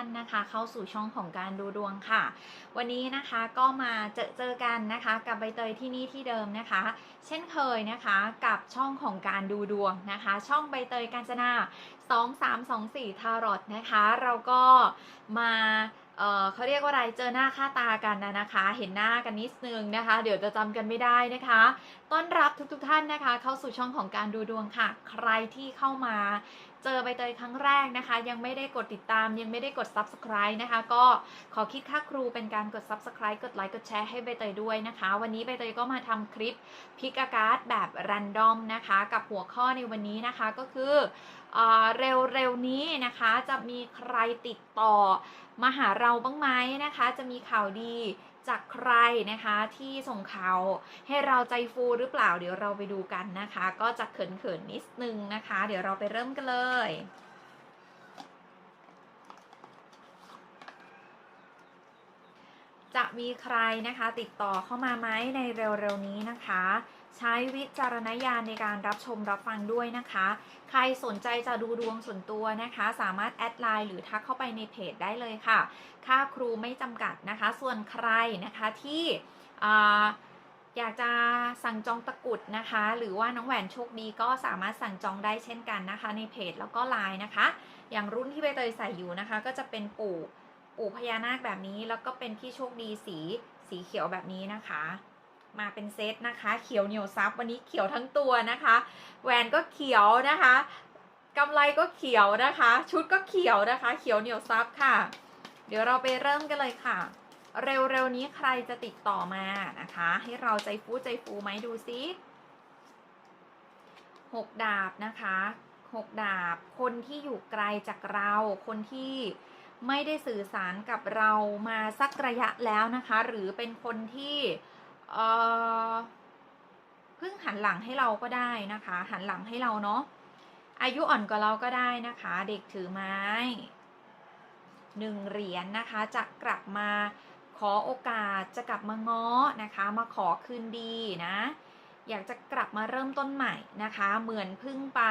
านนะคะเข้าสู่ช่องของการดูดวงค่ะ วันนี้นะคะก็มาเจอเจอกันนะคะกับใบเตยที่นี่ที่เดิมนะคะ เช่นเคยนะคะกับช่องของการดูดวงนะคะ ช่องใบเตยกาญจนา2324ทารอตนะคะ เราก็มาเอ่อเขาเรียกว่าอะไร เจอหน้าค่าตากันนะนะคะ เห็นหน้ากันนิดนึงนะคะ เดี๋ยวจะจำกันไม่ได้นะคะ ต้อนรับทุกๆทท่านนะคะ เข้าสู่ช่องของการดูดวงค่ะ ใครที่เข้ามา เจอใบเตยครั้งแรกนะคะ ยังไม่ได้กดติดตาม ยังไม่ได้กด subscribe นะคะ ก็ขอคิดค่าครูเป็นการกด subscribe กดไลค์กดแชร์ให้ใบเตยด้วยนะคะ วันนี้ใบเตยก็มาทำคลิปพิกอากาศแบบรันดอมนะคะ กับหัวข้อในวันนี้นะคะก็คือเออเร็วๆนี้นะคะจะมีใครติดต่อ มาหาเราบ้างไหมนะคะ จะมีข่าวดีจากใครนะคะที่ส่งข่าวให้เราใจฟูหรือเปล่าเดี๋ยวเราไปดูกันนะคะ ก็จะเขินๆนิดนึงนะคะ เดี๋ยวเราไปเริ่มกันเลยจะมีใครนะคะติดต่อเข้ามาไหมในเร็วๆนี้นะคะ ใช้วิจารณญาณในการรับชมรับฟังด้วยนะคะ ใครสนใจจะดูดวงส่วนตัวนะคะ สามารถแอดไลน์หรือทักเข้าไปในเพจได้เลยค่ะ ค่าครูไม่จำกัดนะคะ ส่วนใครนะคะที่อยากจะสั่งจองตะกรุดนะคะ หรือว่าน้องแหวนโชคดีก็สามารถสั่งจองได้เช่นกันนะคะ ในเพจแล้วก็ไลน์นะคะ อย่างรุ่นที่ใบเตยใส่อยู่นะคะ ก็จะเป็นปู่ปู่พญานาคแบบนี้ แล้วก็เป็นพี่โชคดีสีสีเขียวแบบนี้นะคะ มาเป็นเซตนะคะ เขียวเหนียวซับวันนี้เขียวทั้งตัวนะคะ แหวนก็เขียวนะคะกำไรก็เขียวนะคะ ชุดก็เขียวนะคะ เขียวเหนียวซับค่ะ เดี๋ยวเราไปเริ่มกันเลยค่ะ เร็วๆนี้ใครจะติดต่อมานะคะ ให้เราใจฟูใจฟูไหมดูซิหกดาบนะคะหกดาบ คนที่อยู่ไกลจากเรา คนที่ไม่ได้สื่อสารกับเรามาสักระยะแล้วนะคะ หรือเป็นคนที่ เอ่อพิ่งหันหลังให้เราก็ได้นะคะ หันหลังให้เราเนาะอายุอ่อนกว่าเราก็ได้นะคะ เด็กถือไม้หนึ่งเหรียญนนะคะ จะกลับมาขอโอกาสจะกลับมาง้อนะคะ มาขอคืนดีนะ อยากจะกลับมาเริ่มต้นใหม่นะคะ เหมือนพิ่งไป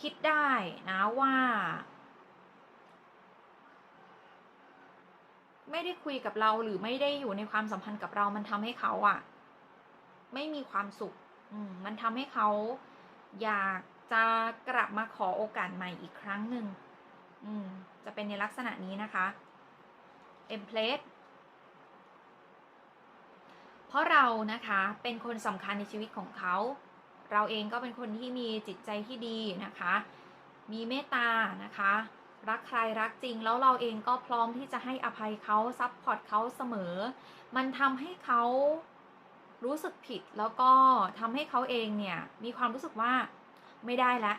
คิดได้นะว่า ไม่ได้คุยกับเราหรือไม่ได้อยู่ในความสัมพันธ์กับเรา มันทำให้เขาอะไม่มีความสุข อืมมันทำให้เขาอยากจะกลับมาขอโอกาสใหม่อีกครั้งหนึ่งอืมจะเป็นในลักษณะนี้นะคะเอ็มเพลสเพราะเรานะคะเป็นคนสำคัญในชีวิตของเขา เราเองก็เป็นคนที่มีจิตใจที่ดีนะคะ มีเมตตานะคะ รักใครรักจริงแล้วเราเองก็พร้อมที่จะให้อภัยเขาซัพพอร์ตเขาเสมอ มันทำให้เขารู้สึกผิดแล้วก็ทำให้เขาเองเนี่ย มีความรู้สึกว่าไม่ได้ละ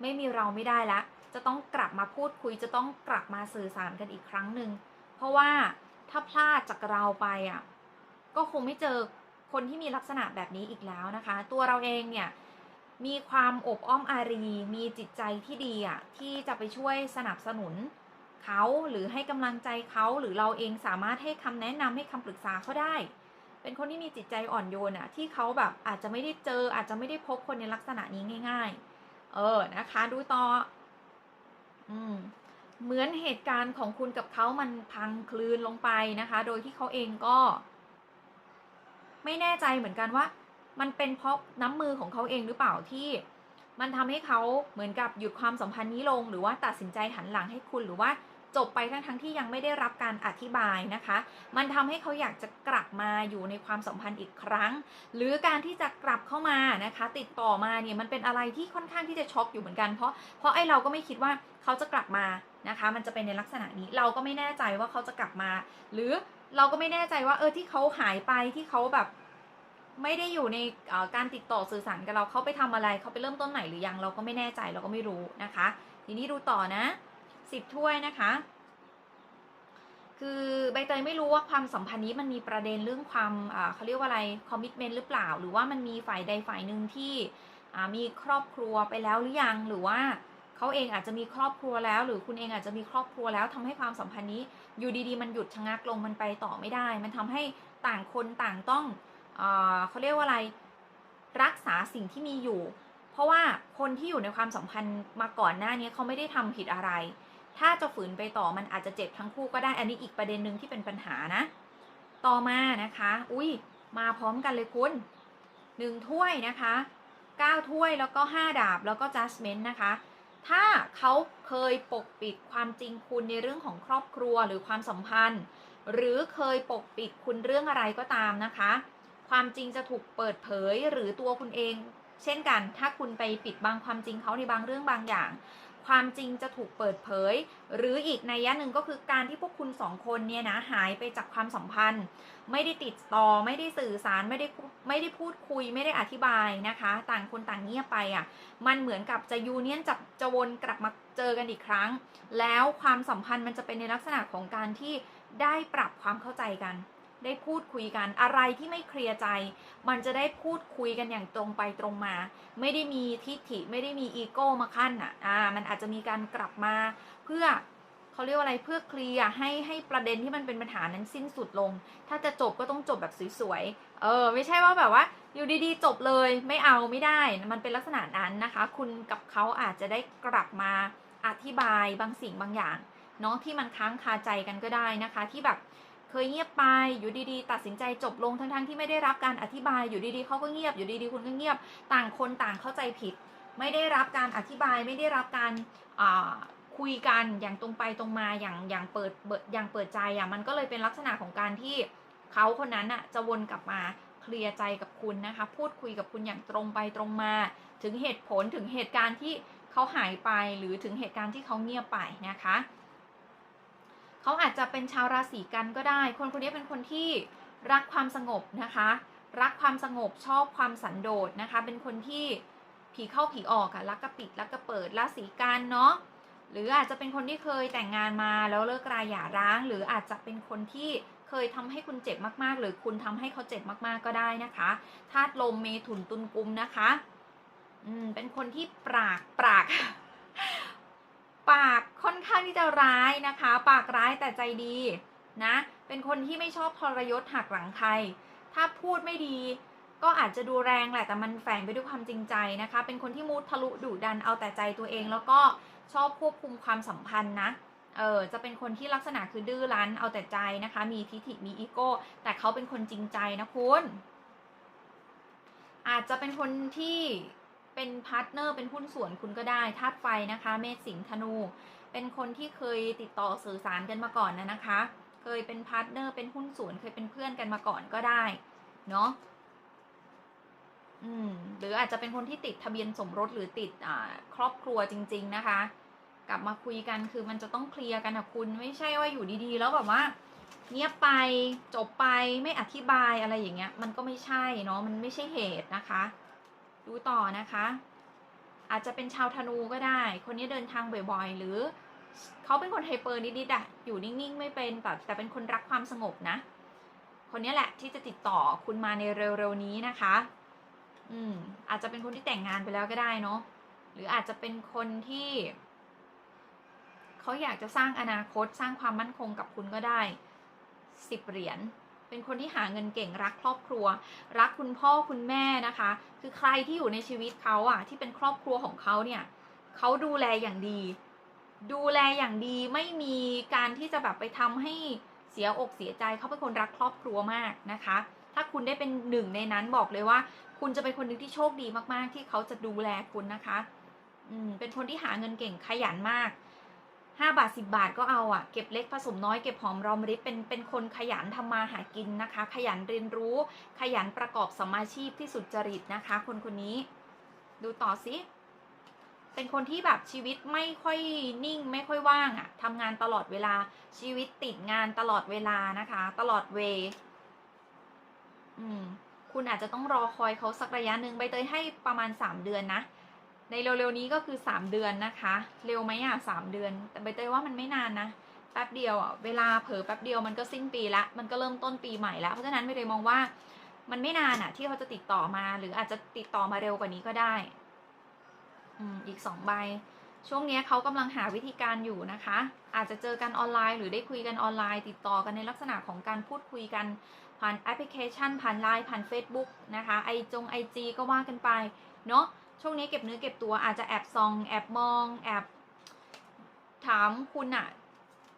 ไม่มีเราไม่ได้ละ จะต้องกลับมาพูดคุยจะต้องกลับมาสื่อสารกันอีกครั้งหนึ่งเพราะว่าถ้าพลาดจากเราไปอะก็คงไม่เจอคนที่มีลักษณะแบบนี้อีกแล้วนะคะ ตัวเราเองเนี่ย มีความอบอ้อมอารี มีจิตใจที่ดีอะที่จะไปช่วยสนับสนุนเขาหรือให้กำลังใจเขาหรือเราเองสามารถให้คำแนะนำให้คำปรึกษาเขาได้ เป็นคนที่มีจิตใจอ่อนโยนอะที่เขาแบบอาจจะไม่ได้เจอ อาจจะไม่ได้พบคนในลักษณะนี้ง่าย ๆ เออนะคะดูต่ออืมเหมือนเหตุการณ์ของคุณกับเขามันพังคลืนลงไปนะคะ โดยที่เขาเองก็ ไม่แน่ใจเหมือนกันว่า มันเป็นเพราะน้ำมือของเขาเองหรือเปล่าที่ มันทำให้เขาเหมือนกับหยุดความสัมพันธ์นี้ลง หรือว่าตัดสินใจหันหลังให้คุณหรือว่าจบไปทั้งทั้งที่ยังไม่ได้รับการอธิบายนะคะ มันทำให้เขาอยากจะกลับมาอยู่ในความสัมพันธ์อีกครั้ง หรือการที่จะกลับเข้ามานะคะ ติดต่อมาเนี่ยมันเป็นอะไรที่ค่อนข้างที่จะช็อกอยู่เหมือนกัน เพราะเพราะไอ้เราก็ไม่คิดว่าเขาจะกลับมานะคะ มันจะเป็นในลักษณะนี้ เราก็ไม่แน่ใจว่าเขาจะกลับมา หรือเราก็ไม่แน่ใจว่าเออที่เขาหายไปที่เขาแบบ ไม่ได้อยู่ในการติดต่อสื่อสารกับเราเขาไปทำอะไรเขาไปเริ่มต้นไหนหรือยังเราก็ไม่แน่ใจเราก็ไม่รู้นะคะ ทีนี้ดูต่อนะสิบถ้วยนะคะ คือใบเตยไม่รู้ว่าความสัมพันธ์นี้มันมีประเด็นเรื่องความเขาเรียกว่าอะไรคอมมิชเมนต์หรือเปล่า หรือว่ามันมีฝ่ายใดฝ่ายหนึ่งที่มีครอบครัวไปแล้วหรือยังหรือว่าเขาเองอาจจะมีครอบครัวแล้ว หรือคุณเองอาจจะมีครอบครัวแล้วทำให้ความสัมพันธ์นี้อยู่ดีๆ มันหยุดชะงักลงมันไปต่อไม่ได้ มันทำให้ต่างคนต่างต้อง เขาเรียกว่าอะไรรักษาสิ่งที่มีอยู่ เพราะว่าคนที่อยู่ในความสัมพันธ์มาก่อนหน้านี้เขาไม่ได้ทำผิดอะไร ถ้าจะฝืนไปต่อมันอาจจะเจ็บทั้งคู่ก็ได้อันนี้อีกประเด็นหนึ่งที่เป็นปัญหานะ ต่อมานะคะ อุ้ยมาพร้อมกันเลยคุณหนึ่งถ้วยนะคะเก้าถ้วยแล้วก็ห้าดาบแล้วก็ judgment นะคะถ้าเขาเคยปกปิดความจริงคุณในเรื่องของครอบครัวหรือความสัมพันธ์ หรือเคยปกปิดคุณเรื่องอะไรก็ตามนะคะ ความจริงจะถูกเปิดเผยหรือตัวคุณเอง เช่นกัน ถ้าคุณไปปิดบังความจริงเขาในบางเรื่องบางอย่าง ความจริงจะถูกเปิดเผย หรืออีกในยะหนึ่งก็คือการที่พวกคุณสองคนเนี่ยนะหายไปจากความสัมพันธ์ ไม่ได้ติดต่อไม่ได้สื่อสารไม่ได้ไม่ได้พูดคุยไม่ได้อธิบายนะคะ ต่างคนต่างเงียบไปอะมันเหมือนกับจะยูเนียนจับจะวนกลับมาเจอกันอีกครั้ง แล้วความสัมพันธ์มันจะเป็นในลักษณะของการที่ได้ปรับความเข้าใจกัน ได้พูดคุยกันอะไรที่ไม่เคลียร์ใจ มันจะได้พูดคุยกันอย่างตรงไปตรงมา ไม่ได้มีทิฐิไม่ได้มีอีโก้มาขั้นอะอ่ามันอาจจะมีการกลับมาเพื่อเขาเรียกว่าอะไรเพื่อเคลียร์ให้ให้ประเด็นที่มันเป็นปัญหานั้นสิ้นสุดลง ถ้าจะจบก็ต้องจบแบบสวยๆเออ ไม่ใช่ว่าแบบว่า อยู่ดีๆ จบเลยไม่เอาไม่ได้ มันเป็นลักษณะนั้นนะคะ คุณกับเขาอาจจะได้กลับมาอธิบายบางสิ่งบางอย่างเนาะที่มันค้างคาใจกันก็ได้นะคะ ที่แบบ เคยเงียบไปอยู่ดีๆ ตัดสินใจจบลงทั้งๆที่ไม่ได้รับการอธิบายอยู่ดีๆเขาก็เงียบอยู่ดีๆคุณก็เงียบ ต่างคนต่างเข้าใจผิด ไม่ได้รับการอธิบายไม่ได้รับการคุยกันอย่างตรงไปตรงมาอย่างอย่างเปิดเปิดอย่างเปิดใจอะมันก็เลยเป็นลักษณะของการที่เขาคนนั้นอะจะวนกลับมาเคลียร์ใจกับคุณนะคะ พูดคุยกับคุณอย่างตรงไปตรงมา ถึงเหตุผลถึงเหตุการณ์ที่เขาหายไปหรือถึงเหตุการณ์ที่เขาเงียบไปนะคะ เขาอาจจะเป็นชาวราศีกันก็ได้ คนคนนี้เป็นคนที่รักความสงบนะคะ รักความสงบชอบความสันโดษนะคะ เป็นคนที่ผีเข้าผีออกอะรักกระปิดรักกระเปิดราศีกันเนาะหรืออาจจะเป็นคนที่เคยแต่งงานมาแล้วเลิกราหย่าร้าง หรืออาจจะเป็นคนที่เคยทำให้คุณเจ็บมากๆ หรือคุณทำให้เขาเจ็บมากๆก็ได้นะคะธาตุลมเมถุนตุลกุมนะคะ อืมเป็นคนที่ปากปาก ปากค่อนข้างที่จะร้ายนะคะ ปากร้ายแต่ใจดีนะ เป็นคนที่ไม่ชอบทรยศหักหลังใคร ถ้าพูดไม่ดี ก็อาจจะดูแรงแหละแต่มันแฝงไปด้วยความจริงใจนะคะ เป็นคนที่มุทะลุดุดันเอาแต่ใจตัวเอง แล้วก็ชอบควบคุมความสัมพันธ์นะเออจะเป็นคนที่ลักษณะคือดื้อรั้นเอาแต่ใจนะคะ มีทิฐิมีอีโก้ แต่เขาเป็นคนจริงใจนะคุณอาจจะเป็นคนที่ เป็นพาร์ทเนอร์เป็นหุ้นส่วนคุณก็ได้ธาตุไฟนะคะ เมษสิงห์ธนู เป็นคนที่เคยติดต่อสื่อสารกันมาก่อนนะนะคะ เคยเป็นพาร์ทเนอร์เป็นหุ้นส่วนเคยเป็นเพื่อนกันมาก่อนก็ได้เนาะอืมหรืออาจจะเป็นคนที่ติดทะเบียนสมรสหรือติดอ่าครอบครัวจริง ๆนะคะ กลับมาคุยกันคือมันจะต้องเคลียร์กันนะคุณไม่ใช่ว่าอยู่ดีๆ แล้วแบบว่าเงียบไปจบไปไม่อธิบายอะไรอย่างเงี้ย มันก็ไม่ใช่เนาะมันไม่ใช่เหตุนะคะ ดูต่อนะคะ อาจจะเป็นชาวธนูก็ได้ คนนี้เดินทางบ่อยๆ หรือเขาเป็นคนไฮเปอร์นิดๆอะอยู่นิ่งๆ ไม่เป็นแต่แต่เป็นคนรักความสงบนะ คนนี้แหละที่จะติดต่อคุณมาในเร็วๆนี้นะคะ อืมอาจจะเป็นคนที่แต่งงานไปแล้วก็ได้เนาะหรืออาจจะเป็นคนที่เขาอยากจะสร้างอนาคตสร้างความมั่นคงกับคุณก็ได้สิบเหรียญ เป็นคนที่หาเงินเก่งรักครอบครัว รักคุณพ่อคุณแม่นะคะ คือใครที่อยู่ในชีวิตเขาอะ ที่เป็นครอบครัวของเขาเนี่ยเขาดูแลอย่างดี ดูแลอย่างดีไม่มีการที่จะแบบไปทำให้เสียอกเสียใจเขาเป็นคนรักครอบครัวมากนะคะ ถ้าคุณได้เป็นหนึ่งในนั้นบอกเลยว่า คุณจะเป็นคนหนึ่งที่โชคดีมากๆ ที่เขาจะดูแลคุณนะคะ อืมเป็นคนที่หาเงินเก่งขยันมาก ห้าบาทสิบาทก็เอาอะเก็บเล็กผสมน้อยเก็บหอมรอมริบเป็นเป็นคนขยันทำมาหากินนะคะ ขยันเรียนรู้ ขยันประกอบสมาชีพที่สุดจริตนะคะ คนคนนี้ ดูต่อสิเป็นคนที่แบบชีวิตไม่ค่อยนิ่งไม่ค่อยว่างอะทำงานตลอดเวลาชีวิตติดงานตลอดเวลานะคะ ตลอดเวอืมคุณอาจจะต้องรอคอยเขาสักระยะหนึ่งใบเตยให้ประมาณสามเดือนนะ ในเร็วๆนี้ก็คือสามเดือนนะคะ เร็วไหมอะสามเดือน แต่ใบเตยว่ามันไม่นานนะแป๊บเดียวอะเวลาเผลอแป๊บเดียวมันก็สิ้นปีละมันก็เริ่มต้นปีใหม่ละเพราะฉะนั้นใบเตยมองว่ามันไม่นานอะ ที่เขาจะติดต่อมา หรืออาจจะติดต่อมาเร็วกว่านี้ก็ได้ อืมอีกสองใบ ช่วงนี้เขากำลังหาวิธีการอยู่นะคะ อาจจะเจอกันออนไลน์ หรือได้คุยกันออนไลน์ ติดต่อกันในลักษณะของการพูดคุยกันผ่านแอปพลิเคชัน ผ่านไลน์ผ่าน Facebook นะคะไอจงไอจีก็ว่ากันไปเนาะ ช่วงนี้เก็บเนื้อเก็บตัวอาจจะแอบซอง แอบมอง แอบถามคุณอะ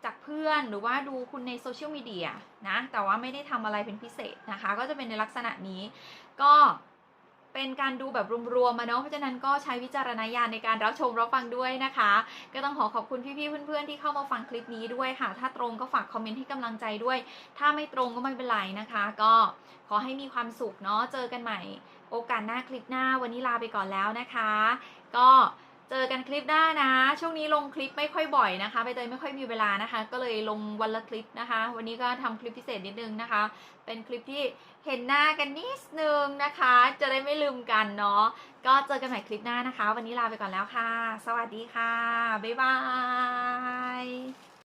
จากเพื่อนหรือว่าดูคุณในโซเชียลมีเดียนะแต่ว่าไม่ได้ทำอะไรเป็นพิเศษนะคะ ก็จะเป็นในลักษณะนี้ ก็เป็นการดูแบบรวมๆมาเนาะเพราะฉะนั้นก็ใช้วิจารณญาณในการรับชมรับฟังด้วยนะคะ ก็ต้องขอขอบคุณพี่ๆเพื่อนๆที่เข้ามาฟังคลิปนี้ด้วยค่ะ ถ้าตรงก็ฝากคอมเมนต์ให้กำลังใจด้วย ถ้าไม่ตรงก็ไม่เป็นไรนะคะ ก็ขอให้มีความสุขเนาะเจอกันใหม่ โอกาสหน้าคลิปหน้าวันนี้ลาไปก่อนแล้วนะคะ ก็เจอกันคลิปหน้านะ ช่วงนี้ลงคลิปไม่ค่อยบ่อยนะคะใบเตยไม่ค่อยมีเวลานะคะ ก็เลยลงวันละคลิปนะคะ วันนี้ก็ทำคลิปพิเศษนิดนึงนะคะ เป็นคลิปที่เห็นหน้ากันนิดนึงนะคะ จะได้ไม่ลืมกันเนาะก็เจอกันใหม่คลิปหน้านะคะ วันนี้ลาไปก่อนแล้วค่ะ สวัสดีค่ะบ๊ายบาย